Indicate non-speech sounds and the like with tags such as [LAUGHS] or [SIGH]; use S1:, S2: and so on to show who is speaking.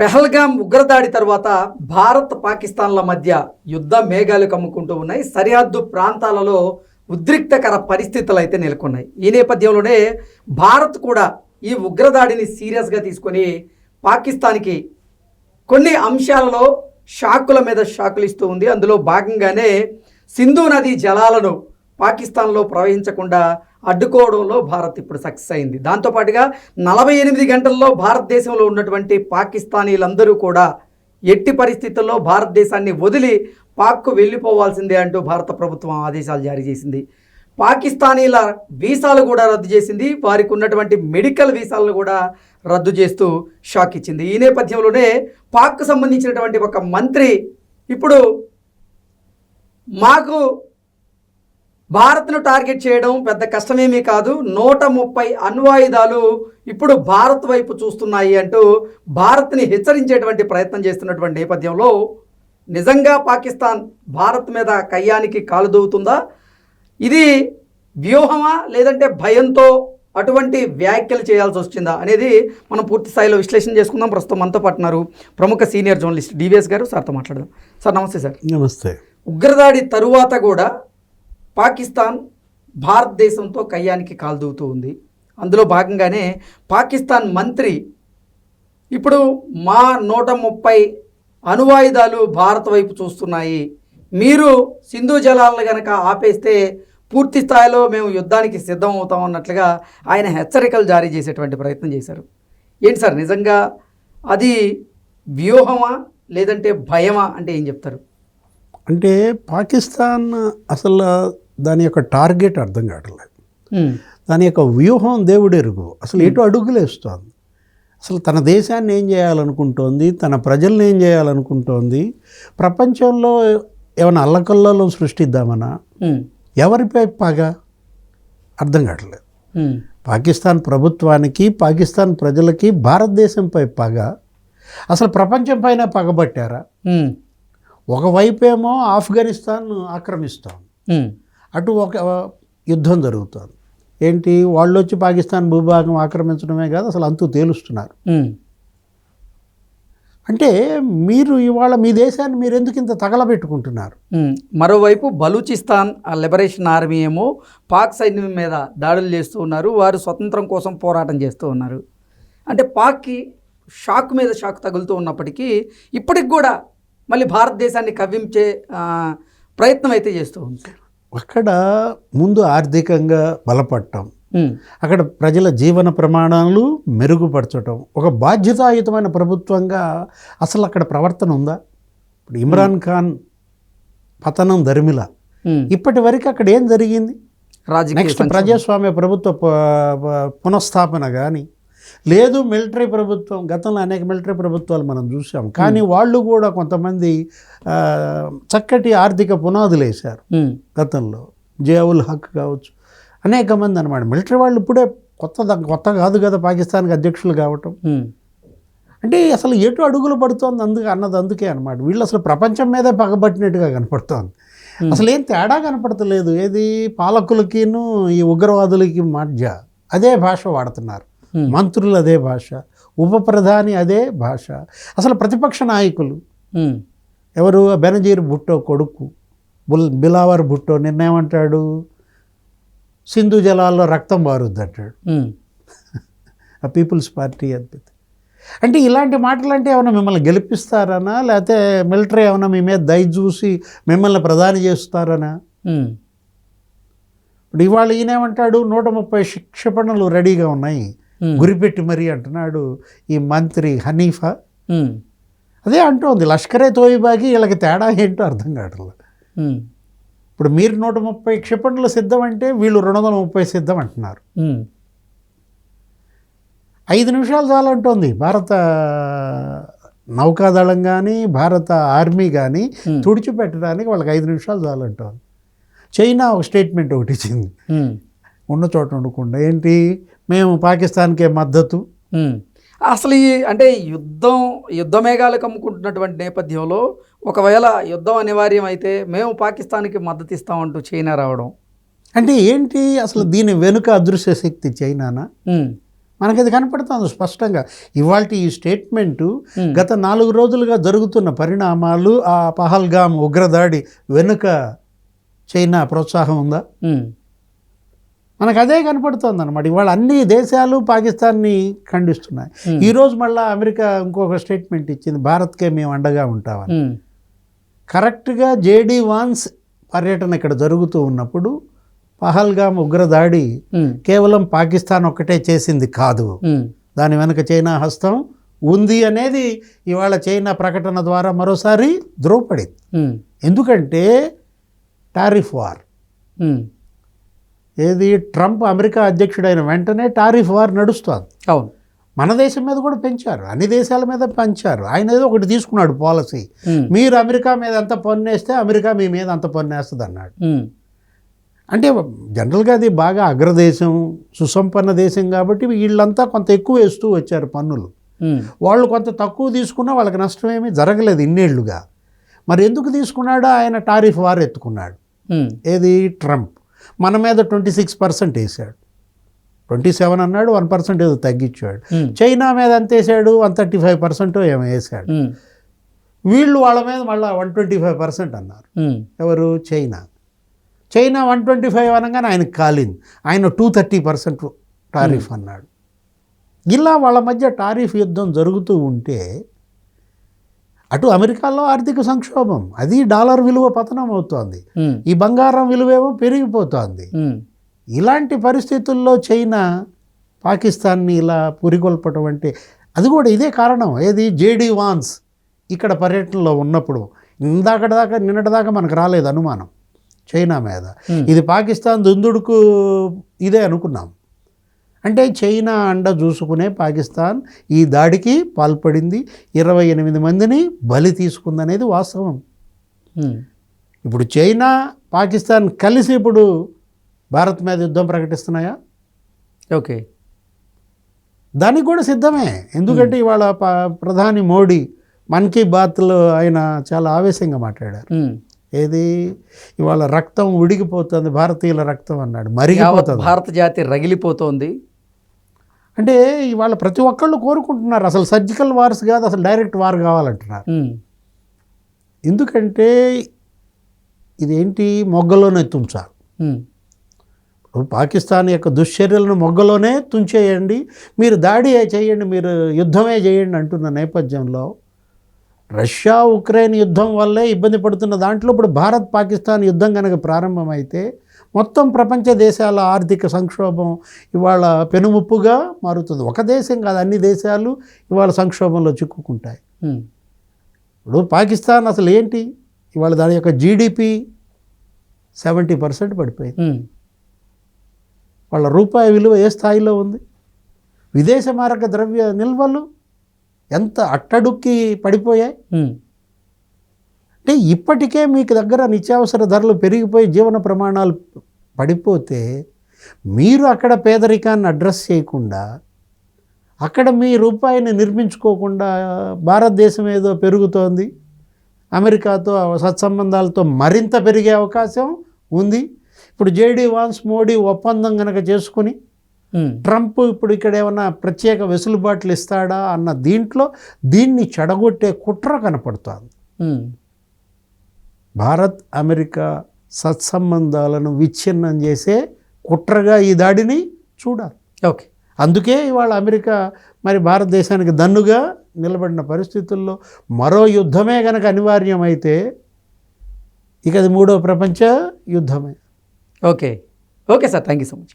S1: పెహల్గాం ఉగ్రదాడి తర్వాత భారత్ పాకిస్తాన్ల మధ్య యుద్ధ మేఘాలు కమ్ముకుంటూ ఉన్నాయి. సరిహద్దు ప్రాంతాలలో ఉద్రిక్తకర పరిస్థితులు అయితే నెలకొన్నాయి. ఈ నేపథ్యంలోనే భారత్ కూడా ఈ ఉగ్రదాడిని సీరియస్గా తీసుకొని పాకిస్తాన్కి కొన్ని అంశాలలో షాకుల మీద షాకులు ఇస్తూ ఉంది. అందులో భాగంగానే సింధు నది జలాలను పాకిస్తాన్లో ప్రవహించకుండా అడ్డుకోవడంలో భారత్ ఇప్పుడు సక్సెస్ అయింది. దాంతోపాటుగా నలభై ఎనిమిది గంటల్లో భారతదేశంలో ఉన్నటువంటి పాకిస్తానీలందరూ కూడా ఎట్టి పరిస్థితుల్లో భారతదేశాన్ని వదిలి పాక్కు వెళ్ళిపోవాల్సిందే అంటూ భారత ప్రభుత్వం ఆదేశాలు జారీ చేసింది. పాకిస్తానీల వీసాలు కూడా రద్దు చేసింది. వారికి ఉన్నటువంటి మెడికల్ వీసాలను కూడా రద్దు చేస్తూ షాక్ ఇచ్చింది. ఈ నేపథ్యంలోనే పాక్కు సంబంధించినటువంటి ఒక మంత్రి ఇప్పుడు మాకు భారత్ను టార్గెట్ చేయడం పెద్ద కష్టమేమీ కాదు. నూట ముప్పై అణ్వాయుధాలు ఇప్పుడు భారత్ వైపు చూస్తున్నాయి అంటూ భారత్ని హెచ్చరించేటువంటి ప్రయత్నం చేస్తున్నటువంటి నేపథ్యంలో నిజంగా పాకిస్తాన్ భారత్ మీద కయ్యానికి కాలు దూవుతుందా? ఇది వ్యూహమా? లేదంటే భయంతో అటువంటి వ్యాఖ్యలు చేయాల్సి వచ్చిందా అనేది మనం పూర్తి స్థాయిలో విశ్లేషణ చేసుకుందాం. ప్రస్తుతం మనతో పాటు ఉన్నారు ప్రముఖ సీనియర్ జర్నలిస్ట్ డివిఎస్ గారు. సార్తో మాట్లాడదాం. సార్ నమస్తే సార్.
S2: నమస్తే.
S1: ఉగ్రదాడి తరువాత కూడా పాకిస్తాన్ భారతదేశంతో కయ్యానికి కాల్దూతూ ఉంది. అందులో భాగంగానే పాకిస్తాన్ మంత్రి ఇప్పుడు మా నూట ముప్పై అణువాయుధాలు భారత్ వైపు చూస్తున్నాయి. మీరు సింధు జలాలను కనుక ఆపేస్తే పూర్తి స్థాయిలో మేము యుద్ధానికి సిద్ధం అవుతాం అన్నట్లుగా ఆయన హెచ్చరికలు జారీ చేసేటువంటి ప్రయత్నం చేశారు. ఏంటి సార్ నిజంగా అది వ్యూహమా లేదంటే భయమా అంటే ఏం చెప్తారు?
S2: అంటే పాకిస్తాన్ అసలు దాని యొక్క టార్గెట్ అర్థం కావట్లేదు. దాని యొక్క వ్యూహం దేవుడెరుగు. అసలు ఎటు అడుగులేస్తోంది అసలు తన దేశాన్ని ఏం చేయాలనుకుంటోంది? తన ప్రజల్ని ఏం చేయాలనుకుంటోంది? ప్రపంచంలో ఏమైనా అల్లకల్లలో సృష్టిద్దామనా? ఎవరిపై పగ? అర్థం కావట్లేదు. పాకిస్తాన్ ప్రభుత్వానికి పాకిస్తాన్ ప్రజలకి భారతదేశంపై పగ? అసలు ప్రపంచం పైన పగబట్టారా? ఒకవైపేమో ఆఫ్ఘనిస్తాన్ ఆక్రమిస్తాం అటు ఒక యుద్ధం జరుగుతుంది. ఏంటి? వాళ్ళు వచ్చి పాకిస్తాన్ భూభాగం ఆక్రమించడమే కాదు అసలు అంతు తేలుస్తున్నారు. అంటే మీరు ఇవాళ మీ దేశాన్ని మీరు ఎందుకు ఇంత తగలబెట్టుకుంటున్నారు.
S1: మరోవైపు బలూచిస్తాన్ ఆ లిబరేషన్ ఆర్మీ ఏమో పాక్ సైన్యం మీద దాడులు చేస్తూ ఉన్నారు వారు స్వతంత్రం కోసం పోరాటం చేస్తూ ఉన్నారు. అంటే పాక్కి షాక్ మీద షాక్ తగులుతూ ఉన్నప్పటికీ ఇప్పటికి కూడా మళ్ళీ భారతదేశాన్ని కవ్వించే ప్రయత్నం అయితే చేస్తూ ఉంది.
S2: అక్కడ ముందు ఆర్థికంగా బలపడటం అక్కడ ప్రజల జీవన ప్రమాణాలు మెరుగుపరచడం ఒక బాధ్యతాయుతమైన ప్రభుత్వంగా అసలు అక్కడ ప్రవర్తన ఉందా? ఇప్పుడు ఇమ్రాన్ ఖాన్ పతనం ధర్మిల.
S1: ఉమ్.
S2: ఇప్పటి వరకు అక్కడ ఏం జరిగింది?
S1: రాజకీయ
S2: నెక్స్ట్. ప్రజాస్వామ్య ప్రభుత్వ పునఃస్థాపన కానీ లేదు మిలిటరీ ప్రభుత్వం గతంలో అనేక మిలిటరీ ప్రభుత్వాలు మనం చూసాం కానీ వాళ్ళు కూడా కొంతమంది చక్కటి ఆర్థిక పునాదులు వేశారు గతంలో. జియావుల్ హక్ కావచ్చు. అనేక మంది అనమాట మిలిటరీ వాళ్ళు ఇప్పుడే కొత్త కొత్త కాదు కదా పాకిస్తాన్కి అధ్యక్షులు కావటం. అంటే అసలు ఎటు అడుగులు పడుతోంది అందుకే అన్నది అందుకే అనమాట వీళ్ళు అసలు ప్రపంచం మీదే పగబట్టినట్టుగా కనపడుతోంది. అసలు ఏం తేడా కనపడతలేదు. ఏది పాలకులకిను ఈ ఉగ్రవాదులకి మధ్య అదే భాష వాడుతున్నారు. మంత్రులు అదే భాష ఉప ప్రధాని అదే భాష. అసలు ప్రతిపక్ష నాయకులు
S1: ఉమ్,
S2: ఎవరు? బెనజీర్ భుట్టో కొడుకు బుల్ బిలావర్ భుట్టో నిన్నేమంటాడు? సింధు జలాల్లో రక్తం బారుద్ది అంటాడు
S1: ఉమ్, [LAUGHS]
S2: ఆ పీపుల్స్ పార్టీ అధిపతి అంటే ఇలాంటి మాటలు అంటే ఏమైనా మిమ్మల్ని గెలిపిస్తారనా? లేకపోతే మిలిటరీ ఏమైనా మీ మీద దయ చూసి మిమ్మల్ని ప్రధాని చేస్తారనా? ఇప్పుడు ఇవాళ ఈయనేమంటాడు? నూట ముప్పై క్షిపణులు రెడీగా ఉన్నాయి. గురిపెట్టి మరీ అంటున్నాడు ఈ మంత్రి హనీఫా.
S1: ఉమ్,
S2: అదే అంటోంది లష్కరే తోయిబాకి వీళ్ళకి తేడా ఏంటో అర్థం కావట్లేదు.
S1: ఉమ్,
S2: ఇప్పుడు మీరు నూట ముప్పై క్షిపణులు సిద్ధం అంటే వీళ్ళు రెండు వందల ముప్పై సిద్ధం అంటున్నారు. ఐదు నిమిషాలు చాలంటోంది భారత నౌకాదళం కానీ భారత ఆర్మీ కానీ
S1: Hmm.
S2: తుడిచిపెట్టడానికి వాళ్ళకి ఐదు నిమిషాలు చాలంటోంది చైనా ఒక స్టేట్మెంట్ ఒకటి ఇచ్చింది. ఉన్న చోట ఉండకుండా ఏంటి? మేము పాకిస్తాన్కే మద్దతు.
S1: అసలు ఈ అంటే యుద్ధం యుద్ధ మేఘాలు కమ్ముకుంటున్నటువంటి నేపథ్యంలో ఒకవేళ యుద్ధం అనివార్యం అయితే మేము పాకిస్తాన్కి మద్దతు ఇస్తామంటూ చైనా రావడం.
S2: అంటే ఏంటి? అసలు దీని వెనుక అదృశ్య శక్తి చైనానా?
S1: ఉమ్,
S2: మనకి అది కనపడుతుంది స్పష్టంగా. ఇవాళ ఈ స్టేట్మెంటు. గత నాలుగు రోజులుగా జరుగుతున్న పరిణామాలు ఆ పహల్గామ్ ఉగ్రదాడి వెనుక చైనా ప్రోత్సాహం ఉందా? మనకు అదే కనపడుతుంది అనమాట ఇవాళ అన్ని దేశాలు పాకిస్తాన్ని ఖండిస్తున్నాయి. ఈరోజు మళ్ళీ అమెరికా ఇంకొక స్టేట్మెంట్ ఇచ్చింది భారత్కే మేము అండగా ఉంటామని. కరెక్ట్గా జేడి వాన్స్ పర్యటన ఇక్కడ జరుగుతూ ఉన్నప్పుడు పహల్గామ్ ఉగ్రదాడి కేవలం పాకిస్తాన్ ఒక్కటే చేసింది కాదు. దాని వెనుక చైనా హస్తం ఉంది అనేది ఇవాళ చైనా ప్రకటన ద్వారా మరోసారి ధ్రువపడింది.
S1: ఉమ్,
S2: ఎందుకంటే టారిఫ్ వార్. ఏది? ట్రంప్ అమెరికా అధ్యక్షుడైన వెంటనే టారిఫ్ వార్ నడుస్తోంది.
S1: అవును.
S2: మన దేశం మీద కూడా పెంచారు. అన్ని దేశాల మీద పెంచారు. ఆయన ఏదో ఒకటి తీసుకున్నాడు పాలసీ. మీరు అమెరికా మీద ఎంత పన్ను వేస్తే అమెరికా మీ మీద అంత పన్ను వేస్తుంది అన్నాడు అంటే జనరల్గా అది బాగా అగ్రదేశం సుసంపన్న దేశం కాబట్టి వీళ్ళంతా కొంత ఎక్కువ వేస్తూ వచ్చారు పన్నులు. వాళ్ళు కొంత తక్కువ తీసుకున్నా వాళ్ళకి నష్టం ఏమీ జరగలేదు ఇన్నేళ్ళుగా. మరి ఎందుకు తీసుకున్నాడో? ఆయన టారిఫ్ వార్ ఎత్తుకున్నాడు. ఏది? ట్రంప్. మన మీద ట్వంటీ సిక్స్ పర్సెంట్ వేసాడు. ట్వంటీ సెవెన్ అన్నాడు వన్ పర్సెంట్ ఏదో తగ్గించాడు. చైనా మీద ఎంత వేసాడు? వన్ థర్టీ ఫైవ్ పర్సెంట్ ఏమో వేసాడు. వీళ్ళు వాళ్ళ మీద మళ్ళీ వన్ ట్వంటీ ఫైవ్ పర్సెంట్ అన్నారు. ఎవరు? China. China one twenty five అనగానే ఆయనకు కాలింది. ఆయన టూ థర్టీ పర్సెంట్ టారిఫ్ అన్నాడు. ఇలా వాళ్ళ మధ్య టారిఫ్ యుద్ధం జరుగుతూ ఉంటే అటు అమెరికాలో ఆర్థిక సంక్షోభం. అది డాలర్ విలువ పతనం అవుతోంది. ఈ బంగారం విలువేమో పెరిగిపోతోంది. ఇలాంటి పరిస్థితుల్లో చైనా పాకిస్తాన్ని ఇలా పురికొల్పటం అంటే అది కూడా ఇదే కారణం. ఏది? జేడి వాన్స్ ఇక్కడ పర్యటనలో ఉన్నప్పుడు ఇందాకటి దాకా నిన్నటి దాకా మనకు రాలేదు అనుమానం చైనా మీద. ఇది పాకిస్తాన్ దుందుడుకు ఇదే అనుకున్నాం. అంటే చైనా అండ చూసుకునే పాకిస్తాన్ ఈ దాడికి పాల్పడింది. ఇరవై ఎనిమిది మందిని బలి తీసుకుందనేది వాస్తవం. ఇప్పుడు చైనా పాకిస్తాన్ కలిసి ఇప్పుడు భారత్ మీద యుద్ధం ప్రకటిస్తున్నాయా?
S1: ఓకే.
S2: దానికి కూడా సిద్ధమే. ఎందుకంటే ఇవాళ ప్రధాని మోడీ మన్ కీ బాత్లో ఆయన చాలా ఆవేశంగా మాట్లాడారు. ఏది? ఇవాళ రక్తం ఉడికిపోతుంది భారతీయుల రక్తం అన్నాడు. మరిగిపోతుంది.
S1: భారత జాతి రగిలిపోతోంది.
S2: అంటే ఇవాళ ప్రతి ఒక్కళ్ళు కోరుకుంటున్నారు. అసలు సర్జికల్ వార్స్ కాదు అసలు డైరెక్ట్ వార్ కావాలంటున్నారు. ఎందుకంటే ఇదేంటి? మొగ్గలోనే తుంచాలి. ఇప్పుడు పాకిస్తాన్ యొక్క దుశ్చర్యలను మొగ్గలోనే తుంచేయండి. మీరు దాడి చేయండి మీరు యుద్ధమే చేయండి అంటున్న నేపథ్యంలో రష్యా ఉక్రెయిన్ యుద్ధం వల్లే ఇబ్బంది పడుతున్న దాంట్లో ఇప్పుడు భారత్ పాకిస్తాన్ యుద్ధం కనుక ప్రారంభమైతే మొత్తం ప్రపంచ దేశాల ఆర్థిక సంక్షోభం ఇవాళ పెనుముప్పుగా మారుతుంది. ఒక దేశం కాదు అన్ని దేశాలు ఇవాళ సంక్షోభంలో చిక్కుకుంటాయి. ఇప్పుడు పాకిస్తాన్ అసలు ఏంటి? ఇవాళ దాని యొక్క జీడిపి సెవెంటీ పర్సెంట్ పడిపోయింది. వాళ్ళ రూపాయి విలువ ఏ స్థాయిలో ఉంది? విదేశ మారక ద్రవ్య నిల్వలు ఎంత అట్టడుక్కి పడిపోయాయి? అంటే ఇప్పటికే మీకు దగ్గర నిత్యావసర ధరలు పెరిగిపోయి జీవన ప్రమాణాలు పడిపోతే మీరు అక్కడ పేదరికాన్ని అడ్రస్ చేయకుండా అక్కడ మీ రూపాయిని నిర్మించుకోకుండా భారతదేశం ఏదో పెరుగుతోంది అమెరికాతో సత్సంబంధాలతో మరింత పెరిగే అవకాశం ఉంది. ఇప్పుడు జేడీ వాన్స్ మోడీ ఒప్పందం కనుక చేసుకుని ట్రంప్ ఇప్పుడు ఇక్కడ ఏమన్నా ప్రత్యేక వెసులుబాట్లు ఇస్తాడా అన్న దీంట్లో దీన్ని చెడగొట్టే కుట్ర కనపడుతోంది. భారత్ అమెరికా సత్సంబంధాలను విచ్ఛిన్నం చేసే కుట్రగా ఈ దాడిని చూడాలి.
S1: ఓకే.
S2: అందుకే ఇవాళ అమెరికా మరి భారతదేశానికి దన్నుగా నిలబడిన పరిస్థితుల్లో మరో యుద్ధమే కనుక అనివార్యమైతే ఇక అది మూడో ప్రపంచ యుద్ధమే.
S1: Okay. Okay sir. Thank you so much.